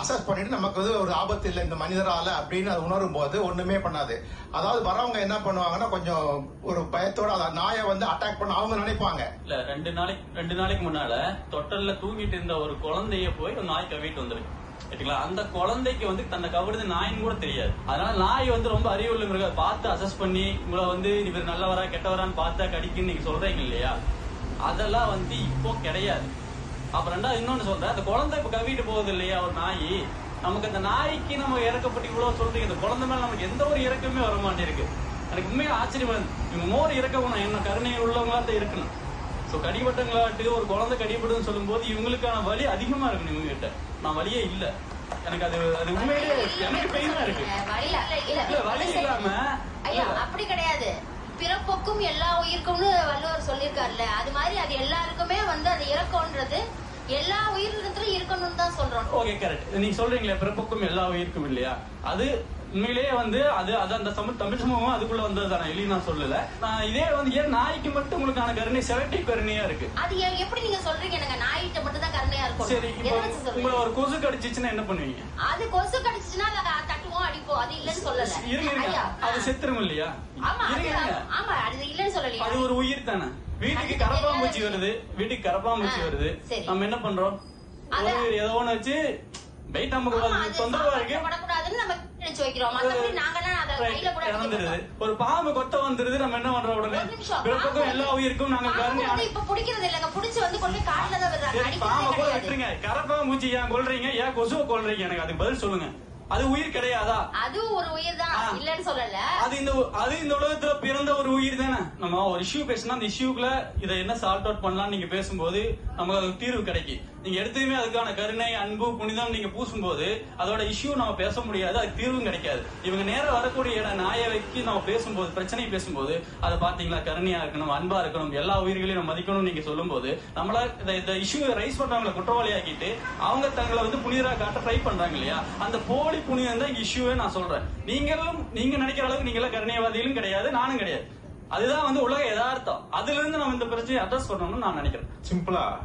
Assess பண்ணிட்டு நமக்கு வந்து ஒரு ஆபத்து இல்லை இந்த மனிதரால அப்படின்னு அது உணரும் போது ஒண்ணுமே பண்ணாது. அதாவது வரவங்க என்ன பண்ணுவாங்கன்னா கொஞ்சம் ஒரு பயத்தோட அந்த நாயை வந்து அட்டாக் பண்ண அவங்க நினைப்பாங்க. இல்ல ரெண்டு நாளைக்கு ரெண்டு நாளைக்கு முன்னால தொட்டல்ல தூங்கிட்டு இருந்த ஒரு குழந்தைய போய் ஒரு நாய் கவிட்டு வந்துருக்கு சரிங்களா அந்த குழந்தைக்கு வந்து தன்னை கவிடுது நாயின்னு கூட தெரியாது. அதனால நாய் வந்து ரொம்ப அறிவுள்ள மிருகம் பார்த்து அசஸ் பண்ணி உங்களை வந்து இவர் நல்லவரா கெட்டவரான்னு பார்த்தா கடிக்குன்னு நீங்க சொல்றீங்க இல்லையா? அதெல்லாம் வந்து இப்போ கிடையாது. அப்ப ரெண்டாவது இன்னொன்னு சொல்றேன். அந்த குழந்தை இப்ப கவிட்டு போகுது இல்லையா ஒரு நாய். நமக்கு அந்த நாய்க்கு நம்ம இறக்கப்பட்டு இவ்வளவு சொல்றீங்க. இந்த குழந்தை மேல நமக்கு எந்த ஒரு இறக்கமே வர மாட்டேங்குது எனக்கு உண்மையா ஆச்சரியமா இருக்கு. இவங்க மோர் இறக்க குணம் என்ன கருணை உள்ளவங்களா தான் இருக்கணும். சோ கடிபட்டங்களாட்டு ஒரு குழந்தை கடிபடுதுன்னு சொல்லும்போது இவங்களுக்கான வலி அதிகமா இருக்கணும் இவங்க கிட்ட நான் வலியே இல்ல. எனக்கு அது அது உண்மையிலே எனக்கு பெயினா இருக்கு. வழி இல்ல, இல்லாம ஐயா அப்படி கிடையாது. பிறப்புக்கும் எல்லா உயிருக்கும்னு வள்ளுவர் சொல்லியிருக்காருல்ல. அது மாதிரி அது எல்லாருக்குமே வந்து அது இறக்கம்ன்றது எல்லா உயிரினத்திலும் இருக்கணும்னு தான் சொல்றோம். ஓகே கரெக்ட் நீங்க சொல்றீங்களே பிறப்புக்கும் எல்லா உயிருக்கும் இல்லையா? அது உண்மையிலேயே வந்து அது அது அந்த சம தமிழ் சமூகம் அதுக்குள்ள வந்தது தானே இல்லைன்னு நான் சொல்லல. நான் இதே வந்து ஏன் நாய்க்கு மட்டும் உங்களுக்கான கருணை செலக்டிவ் கருணையா இருக்கு? அது எப்படி நீங்க சொல்றீங்க எனக்கு நாயிட்ட மட்டும் தான் கருணையா இருக்கும்? சரி உங்களை ஒரு கொசு கடிச்சிச்சுன்னா என்ன பண்ணுவீங்க? அது கொசு கடிச்சுச்சுன்னா தட்டுவோம் அடிப்போம் அது இல்லன்னு சொல்லல. இருங்க அது செத்துரும் இல்லையா? ஆமா ஆமா அது அது ஒரு உயிர் தானே? வீட்டுக்கு கரப்பாம்பூச்சி வருது. வீட்டுக்கு கரப்பாம்பூச்சி வருது. நம்ம என்ன பண்றோம்? ஒரு ஏதோ ஒண்ணு வச்சு வெயிட் நமக்கு தொந்தரவா இருக்கு. இறந்துருது. ஒரு பாம்பு கொத்த வந்துருது. நம்ம என்ன பண்றோம் உடனே. பிறப்புக்கும் எல்லா உயிருக்கும் நாங்க கருணை இப்ப பிடிக்கிறது இல்லைங்க. புடிச்சு வந்து கொண்டு காட்டுல தான் விடுறாங்க. பாம்பை கூட விட்டுருங்க. கரப்பாம்பூச்சி ஏன் கொல்றீங்க? ஏன் கொசுவை கொல்றீங்க? எனக்கு அதுக்கு பதில் சொல்லுங்க. அது உயிர் கிடையாதா? அதுவும் ஒரு உயிர் தான். இல்லன்னு சொல்லல. அது இந்த அது இந்த உலகத்துல பிறந்த ஒரு உயிர் தானே? நம்ம ஒரு இஷ்யூ பேசினா அந்த இஷ்யூக்குள்ள இதை என்ன சால்ட் அவுட் பண்ணலாம் நீங்க பேசும்போது நமக்கு தீர்வு கிடைக்கும். நீங்க எடுத்ததுமே அதுக்கான கருணை அன்பு புனிதம் நீங்க பூசும்போது அதோட இஷ்யூ நம்ம பேச முடியாது அதுக்கு தீர்வும் கிடைக்காது. இவங்க நேரம் வரக்கூடிய இடம் நாயை வைக்கி நம்ம பேசும்போது பிரச்சனை பேசும்போது அதை பாத்தீங்களா கருணையா இருக்கணும் அன்பா இருக்கணும் எல்லா உயிர்களையும் நம்ம மதிக்கணும் நீங்க சொல்லும்போது நம்மள இந்த- இந்த இஷ்யூ ரைஸ் பண்றவங்களை குற்றவாளியாக்கிட்டு அவங்க தங்களை வந்து புனிதரா காட்ட ட்ரை பண்றாங்க இல்லையா? அந்த போலி புனிதம் தான் இஷ்யூவே நான் சொல்றேன். நீங்களும் நீங்க நினைக்கிற அளவுக்கு நீங்க எல்லாம் கருணையவாதிகளும் கிடையாது நானும் கிடையாது. அதுதான் வந்து உலக யதார்த்தம். அதுல இருந்து நம்ம இந்த பிரச்சனையை அட்ரஸ் பண்ணணும்னு நான் நினைக்கிறேன். சிம்பிளா